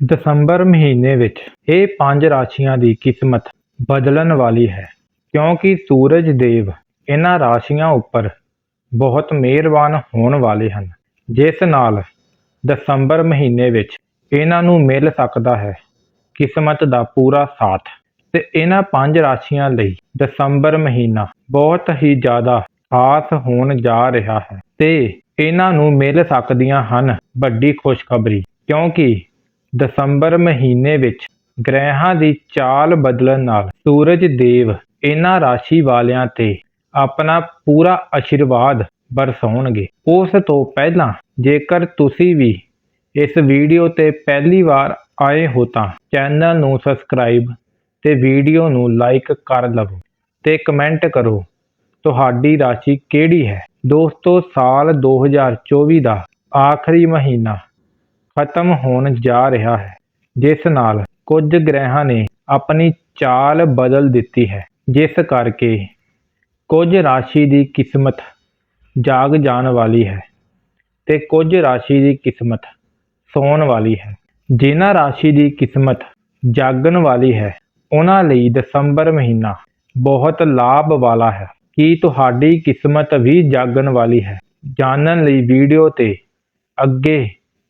ਦਸੰਬਰ ਮਹੀਨੇ ਵਿੱਚ ਇਹ ਪੰਜ ਰਾਸ਼ੀਆਂ ਦੀ ਕਿਸਮਤ ਬਦਲਣ ਵਾਲੀ ਹੈ, ਕਿਉਂਕਿ ਸੂਰਜ ਦੇਵ ਇਹਨਾਂ ਰਾਸ਼ੀਆਂ ਉੱਪਰ ਬਹੁਤ ਮਿਹਰਬਾਨ ਹੋਣ ਵਾਲੇ ਹਨ, ਜਿਸ ਨਾਲ ਦਸੰਬਰ ਮਹੀਨੇ ਵਿੱਚ ਇਹਨਾਂ ਨੂੰ ਮਿਲ ਸਕਦਾ ਹੈ ਕਿਸਮਤ ਦਾ ਪੂਰਾ ਸਾਥ। ਤੇ ਇਹਨਾਂ ਪੰਜ ਰਾਸ਼ੀਆਂ ਲਈ ਦਸੰਬਰ ਮਹੀਨਾ ਬਹੁਤ ਹੀ ਜ਼ਿਆਦਾ ਖਾਸ ਹੋਣ ਜਾ ਰਿਹਾ ਹੈ ਤੇ ਇਹਨਾਂ ਨੂੰ ਮਿਲ ਸਕਦੀਆਂ ਹਨ ਵੱਡੀ ਖੁਸ਼ਖਬਰੀ, ਕਿਉਂਕਿ ਦਸੰਬਰ ਮਹੀਨੇ ਵਿੱਚ ਗ੍ਰਹਿਆਂ ਦੀ ਚਾਲ ਬਦਲਣ ਨਾਲ ਸੂਰਜ ਦੇਵ ਇਹਨਾਂ ਰਾਸ਼ੀ ਵਾਲਿਆਂ ਤੇ ਆਪਣਾ ਪੂਰਾ ਆਸ਼ੀਰਵਾਦ ਬਰਸਾਉਣਗੇ। ਉਸ ਤੋਂ ਪਹਿਲਾਂ ਜੇਕਰ ਤੁਸੀਂ ਵੀ ਇਸ ਵੀਡੀਓ ਤੇ ਪਹਿਲੀ ਵਾਰ ਆਏ ਹੋ ਤਾਂ ਚੈਨਲ ਨੂੰ ਸਬਸਕ੍ਰਾਈਬ ਤੇ ਵੀਡੀਓ ਨੂੰ ਲਾਈਕ ਕਰ ਲਵੋ ਤੇ ਕਮੈਂਟ ਕਰੋ, ਤੁਹਾਡੀ ਰਾਸ਼ੀ ਕਿਹੜੀ ਹੈ? ਦੋਸਤੋ, ਸਾਲ 2024 ਦਾ ਆਖਰੀ ਮਹੀਨਾ ਖਤਮ ਹੋਣ ਜਾ ਰਿਹਾ ਹੈ, ਜਿਸ ਨਾਲ ਕੁਝ ਗ੍ਰਹਿਾਂ ਨੇ ਆਪਣੀ ਚਾਲ ਬਦਲ ਦਿੱਤੀ ਹੈ, ਜਿਸ ਕਰਕੇ ਕੁਝ ਰਾਸ਼ੀ ਦੀ ਕਿਸਮਤ ਜਾਗ ਜਾਣ ਵਾਲੀ ਹੈ ਤੇ ਕੁਝ ਰਾਸ਼ੀ ਦੀ ਕਿਸਮਤ ਸੌਣ ਵਾਲੀ ਹੈ। ਜਿਨ੍ਹਾਂ ਰਾਸ਼ੀ ਦੀ ਕਿਸਮਤ ਜਾਗਣ ਵਾਲੀ ਹੈ, ਉਹਨਾਂ ਲਈ ਦਸੰਬਰ ਮਹੀਨਾ ਬਹੁਤ ਲਾਭ ਵਾਲਾ ਹੈ। ਕੀ ਤੁਹਾਡੀ ਕਿਸਮਤ ਵੀ ਜਾਗਣ ਵਾਲੀ ਹੈ? ਜਾਣਨ ਲਈ ਵੀਡੀਓ ਤੇ ਅੱਗੇ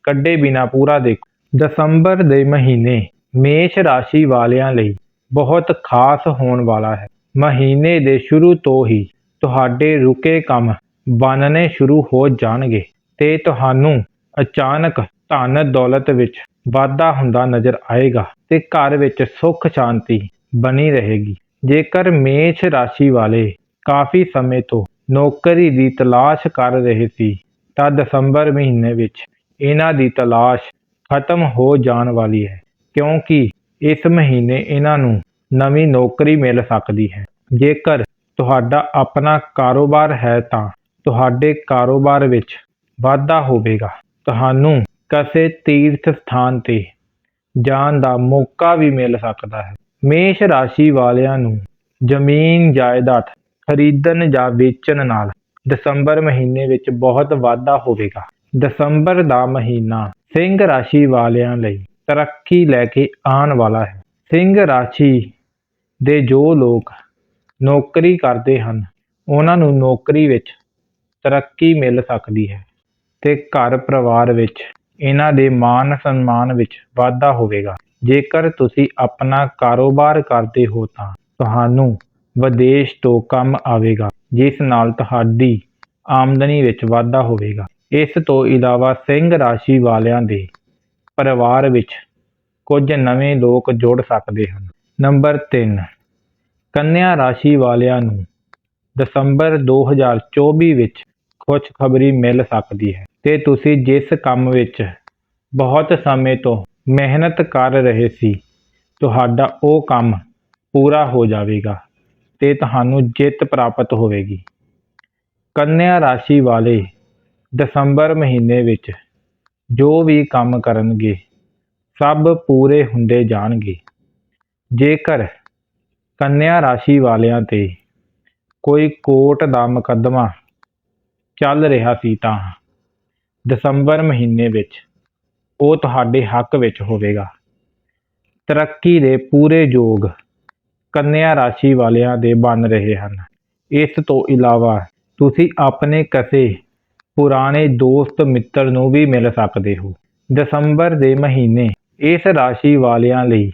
ਕੱਢੇ ਬਿਨਾ ਪੂਰਾ ਦੇਖੋ। ਦਸੰਬਰ ਦੇ ਮਹੀਨੇ ਮੇਸ਼ ਰਾਸ਼ੀ ਵਾਲਿਆਂ ਲਈ ਬਹੁਤ ਖਾਸ ਹੋਣ ਵਾਲਾ ਹੈ। ਮਹੀਨੇ ਦੇ ਸ਼ੁਰੂ ਤੋਂ ਹੀ ਤੁਹਾਡੇ ਰੁਕੇ ਕੰਮ ਬਣਨੇ ਸ਼ੁਰੂ ਹੋ ਜਾਣਗੇ ਤੇ ਤੁਹਾਨੂੰ ਅਚਾਨਕ ਧਨ ਦੌਲਤ ਵਿੱਚ ਵਾਧਾ ਹੁੰਦਾ ਨਜ਼ਰ ਆਏਗਾ ਤੇ ਘਰ ਵਿੱਚ ਸੁੱਖ ਸ਼ਾਂਤੀ ਬਣੀ ਰਹੇਗੀ। ਜੇਕਰ ਮੇਸ਼ ਰਾਸ਼ੀ ਵਾਲੇ ਕਾਫੀ ਸਮੇਂ ਤੋਂ ਨੌਕਰੀ ਦੀ ਤਲਾਸ਼ ਕਰ ਰਹੇ ਸੀ, ਤਾਂ ਦਸੰਬਰ ਮਹੀਨੇ ਵਿੱਚ ਇਹਨਾਂ ਦੀ ਤਲਾਸ਼ ਖਤਮ ਹੋ ਜਾਣ ਵਾਲੀ ਹੈ, ਕਿਉਂਕਿ ਇਸ ਮਹੀਨੇ ਇਹਨਾਂ ਨੂੰ ਨਵੀਂ ਨੌਕਰੀ ਮਿਲ ਸਕਦੀ ਹੈ। ਜੇਕਰ ਤੁਹਾਡਾ ਆਪਣਾ ਕਾਰੋਬਾਰ ਹੈ ਤਾਂ ਤੁਹਾਡੇ ਕਾਰੋਬਾਰ ਵਿੱਚ ਵਾਧਾ ਹੋਵੇਗਾ। ਤੁਹਾਨੂੰ ਕਿਸੇ ਤੀਰਥ ਸਥਾਨ ਤੇ ਜਾਣ ਦਾ ਮੌਕਾ ਵੀ ਮਿਲ ਸਕਦਾ ਹੈ। ਮੇਸ਼ ਰਾਸ਼ੀ ਵਾਲਿਆਂ ਨੂੰ ਜ਼ਮੀਨ ਜਾਇਦਾਦ ਖਰੀਦਣ ਜਾਂ ਵੇਚਣ ਨਾਲ ਦਸੰਬਰ ਮਹੀਨੇ ਵਿੱਚ ਬਹੁਤ ਵਾਧਾ ਹੋਵੇਗਾ। ਦਸੰਬਰ ਦਾ ਮਹੀਨਾ ਸਿੰਘ ਰਾਸ਼ੀ ਵਾਲਿਆਂ ਲਈ ਤਰੱਕੀ ਲੈ ਕੇ ਆਉਣ ਵਾਲਾ ਹੈ। ਸਿੰਘ ਰਾਸ਼ੀ ਦੇ ਜੋ ਲੋਕ ਨੌਕਰੀ ਕਰਦੇ ਹਨ, ਉਹਨਾਂ ਨੂੰ ਨੌਕਰੀ ਵਿੱਚ ਤਰੱਕੀ ਮਿਲ ਸਕਦੀ ਹੈ ਤੇ ਘਰ ਪਰਿਵਾਰ ਵਿੱਚ ਇਹਨਾਂ ਦੇ ਮਾਨ ਸਨਮਾਨ ਵਿੱਚ ਵਾਧਾ ਹੋਵੇਗਾ। ਜੇਕਰ ਤੁਸੀਂ ਆਪਣਾ ਕਾਰੋਬਾਰ ਕਰਦੇ ਹੋ ਤਾਂ ਤੁਹਾਨੂੰ ਵਿਦੇਸ਼ ਤੋਂ ਕੰਮ ਆਵੇਗਾ, ਜਿਸ ਨਾਲ ਤੁਹਾਡੀ ਆਮਦਨੀ ਵਿੱਚ ਵਾਧਾ ਹੋਵੇਗਾ। ਇਸ ਤੋਂ ਇਲਾਵਾ ਸਿੰਘ ਰਾਸ਼ੀ ਵਾਲਿਆਂ ਦੇ ਪਰਿਵਾਰ ਵਿੱਚ ਕੁਝ ਨਵੇਂ ਲੋਕ ਜੁੜ ਸਕਦੇ ਹਨ। ਨੰਬਰ 3 ਕੰਨਿਆ ਰਾਸ਼ੀ ਵਾਲਿਆਂ ਨੂੰ ਦਸੰਬਰ 2024 ਵਿੱਚ ਖੁਸ਼ਖਬਰੀ ਮਿਲ ਸਕਦੀ ਹੈ ਤੇ ਤੁਸੀਂ ਜਿਸ ਕੰਮ ਵਿੱਚ ਬਹੁਤ ਸਮੇਂ ਤੋਂ ਮਿਹਨਤ ਕਰ ਰਹੇ ਸੀ, ਤੁਹਾਡਾ ਉਹ ਕੰਮ ਪੂਰਾ ਹੋ ਜਾਵੇਗਾ ਤੇ ਤੁਹਾਨੂੰ ਜਿੱਤ ਪ੍ਰਾਪਤ ਹੋਵੇਗੀ। ਕੰਨਿਆ ਰਾਸ਼ੀ ਵਾਲੇ ਦਸੰਬਰ ਮਹੀਨੇ ਵਿੱਚ ਜੋ ਵੀ ਕੰਮ ਕਰਨਗੇ, ਸਭ ਪੂਰੇ ਹੁੰਦੇ ਜਾਣਗੇ। ਜੇਕਰ ਕੰਨਿਆ ਰਾਸ਼ੀ ਵਾਲਿਆਂ ਤੇ ਕੋਈ ਕੋਰਟ ਦਾ ਮੁਕੱਦਮਾ ਚੱਲ ਰਿਹਾ ਸੀ ਤਾਂ ਦਸੰਬਰ ਮਹੀਨੇ ਵਿੱਚ ਉਹ ਤੁਹਾਡੇ ਹੱਕ ਵਿੱਚ ਹੋਵੇਗਾ। ਤਰੱਕੀ ਦੇ ਪੂਰੇ ਯੋਗ ਕੰਨਿਆ ਰਾਸ਼ੀ ਵਾਲਿਆਂ ਦੇ ਬਣ ਰਹੇ ਹਨ। ਇਸ ਤੋਂ ਇਲਾਵਾ ਤੁਸੀਂ ਆਪਣੇ ਕਸੇ ਪੁਰਾਣੇ ਦੋਸਤ ਮਿੱਤਰ ਨੂੰ ਵੀ ਮਿਲ ਸਕਦੇ ਹੋ। ਦਸੰਬਰ ਦੇ ਮਹੀਨੇ ਇਸ ਰਾਸ਼ੀ ਵਾਲਿਆਂ ਲਈ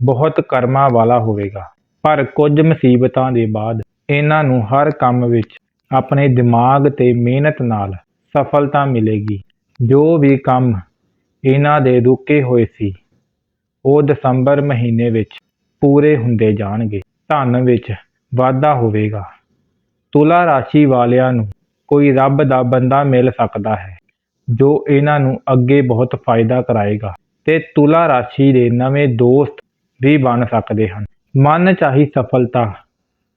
ਬਹੁਤ ਕਰਮਾਂ ਵਾਲਾ ਹੋਵੇਗਾ। ਪਰ ਕੁਝ ਮੁਸੀਬਤਾਂ ਦੇ ਬਾਅਦ ਇਹਨਾਂ ਨੂੰ ਹਰ ਕੰਮ ਵਿੱਚ ਆਪਣੇ ਦਿਮਾਗ ਤੇ ਮਿਹਨਤ ਨਾਲ ਸਫਲਤਾ ਮਿਲੇਗੀ। ਜੋ ਵੀ ਕੰਮ ਇਹਨਾਂ ਦੇ ਰੁਕੇ ਹੋਏ ਸੀ, ਉਹ ਦਸੰਬਰ ਮਹੀਨੇ ਵਿੱਚ ਪੂਰੇ ਹੁੰਦੇ ਜਾਣਗੇ। ਧਨ ਵਿੱਚ ਵਾਧਾ ਹੋਵੇਗਾ। ਤੁਲਾ ਰਾਸ਼ੀ ਵਾਲਿਆਂ ਨੂੰ ਕੋਈ ਰੱਬ ਦਾ ਬੰਦਾ ਮਿਲ ਸਕਦਾ ਹੈ, ਜੋ ਇਹਨਾਂ ਨੂੰ ਅੱਗੇ ਬਹੁਤ ਫਾਇਦਾ ਕਰਾਏਗਾ ਤੇ ਤੁਲਾ ਰਾਸ਼ੀ ਦੇ ਨਵੇਂ ਦੋਸਤ ਵੀ ਬਣ ਸਕਦੇ ਹਨ। ਮਨ ਚਾਹੀ ਸਫਲਤਾ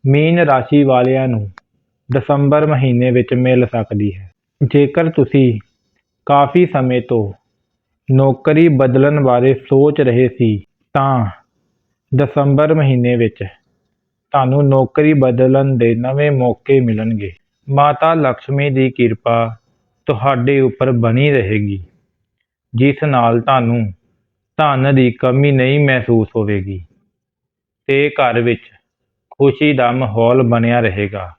ਮੀਨ ਰਾਸ਼ੀ ਵਾਲਿਆਂ ਨੂੰ ਦਸੰਬਰ ਮਹੀਨੇ ਵਿੱਚ ਮਿਲ ਸਕਦੀ ਹੈ। ਜੇਕਰ ਤੁਸੀਂ ਕਾਫੀ ਸਮੇਂ ਤੋਂ ਨੌਕਰੀ ਬਦਲਣ ਬਾਰੇ ਸੋਚ ਰਹੇ ਸੀ, ਤਾਂ ਦਸੰਬਰ ਮਹੀਨੇ ਵਿੱਚ ਤੁਹਾਨੂੰ ਨੌਕਰੀ ਬਦਲਣ ਦੇ ਨਵੇਂ ਮੌਕੇ ਮਿਲਣਗੇ। ਮਾਤਾ ਲక్ష్ਮੀ ਦੀ ਕਿਰਪਾ ਤੁਹਾਡੇ ਉੱਪਰ ਬਣੀ ਰਹੇਗੀ। ਜਿਸ ਨਾਲ ਤੁਹਾਨੂੰ ਧਨ ਦੀ ਕਮੀ ਨਹੀਂ ਮਹਿਸੂਸ ਹੋਵੇਗੀ। ਤੇ ਘਰ ਵਿੱਚ ਖੁਸ਼ੀ ਦਾ ਮਾਹੌਲ ਬਣਿਆ ਰਹੇਗਾ।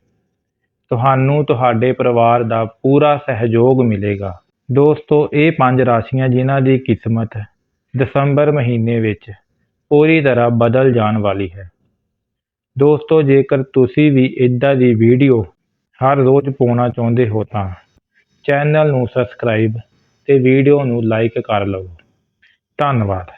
ਤੁਹਾਨੂੰ ਤੁਹਾਡੇ ਪਰਿਵਾਰ ਦਾ ਪੂਰਾ ਸਹਿਯੋਗ ਮਿਲੇਗਾ। ਦੋਸਤੋ, ਇਹ ਪੰਜ ਰਾਸ਼ੀਆਂ ਜਿਨ੍ਹਾਂ ਦੀ ਕਿਸਮਤ ਦਸੰਬਰ ਮਹੀਨੇ ਵਿੱਚ ਪੂਰੀ ਤਰ੍ਹਾਂ ਬਦਲ ਜਾਣ ਵਾਲੀ ਹੈ। ਦੋਸਤੋ, ਜੇਕਰ ਤੁਸੀਂ ਵੀ ਇਦਾਂ ਦੀ ਵੀਡੀਓ ਹਰ ਰੋਜ਼ ਪਾਉਣਾ ਚਾਹੁੰਦੇ ਹੋ ਤਾਂ ਚੈਨਲ ਨੂੰ ਸਬਸਕ੍ਰਾਈਬ ਅਤੇ ਵੀਡੀਓ ਨੂੰ ਲਾਈਕ ਕਰ ਲਵੋ ਧੰਨਵਾਦ।